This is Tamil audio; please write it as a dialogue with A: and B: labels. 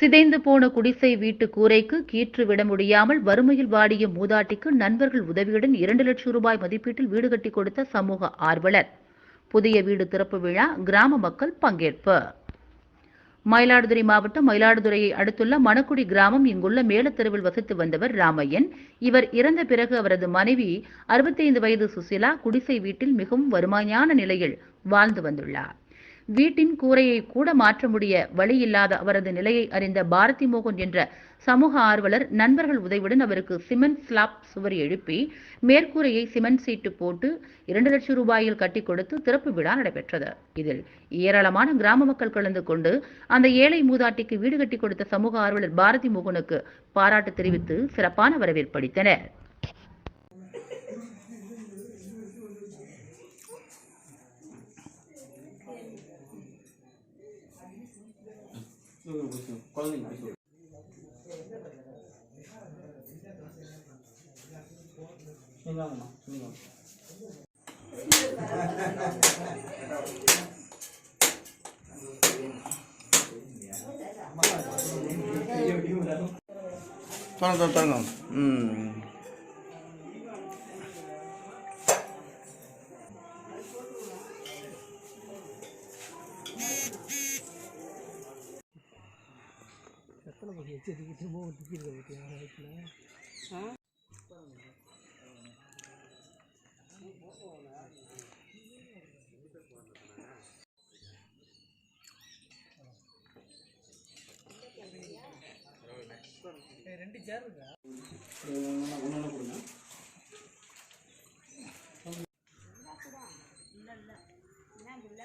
A: சிதைந்து போன குடிசை வீட்டு கூரைக்கு கீற்று விட முடியாமல் வறுமையில் வாடிய மூதாட்டிக்கு நண்பர்கள் உதவியுடன் இரண்டு லட்சம் ரூபாய் மதிப்பீட்டில் வீடு கட்டி கொடுத்த சமூக ஆர்வலர். புதிய வீடு திறப்பு விழா கிராம மக்கள் பங்கேற்பு. மயிலாடுதுறை மாவட்டம் மயிலாடுதுறையை அடுத்துள்ள மணக்குடி கிராமம் இங்குள்ள மேலத்தெருவில் வசித்து வந்தவர் ராமையன். இவர் இறந்த பிறகு அவரது மனைவி 65 வயது சுசிலா குடிசை வீட்டில் மிகவும் வறுமையான நிலையில் வாழ்ந்து வந்துள்ளார். வீட்டின் கூரையை கூட மாற்ற முடிய வழியில்லாத அவரது நிலையை அறிந்த பாரதி மோகன் என்ற சமூக ஆர்வலர் நண்பர்கள் உதவியுடன் அவருக்கு சிமெண்ட் ஸ்லாப் சுவர் எழுப்பி மேற்கூரையை சிமெண்ட் சீட்டு போட்டு இரண்டு லட்சம் ரூபாயில் கட்டி கொடுத்து திறப்பு விழா நடைபெற்றது. இதில் ஏராளமான கிராம மக்கள் கலந்து கொண்டு அந்த ஏழை மூதாட்டிக்கு வீடு கட்டி கொடுத்த சமூக ஆர்வலர் பாரதி மோகனுக்கு பாராட்டு தெரிவித்து சிறப்பான வரவேற்பளித்தனர்
B: 여기 보세요. 과장님 맛있어. 생각나, 생각.
C: 따라 따라 따라. 음.
D: எத்தனை படி எச்சரிக்கை திரும்ப ஒரு டிக்கி இருக்க ஆ? ரெண்டு சேர் இருக்கா?
B: இல்லை இல்லை.
E: என்ன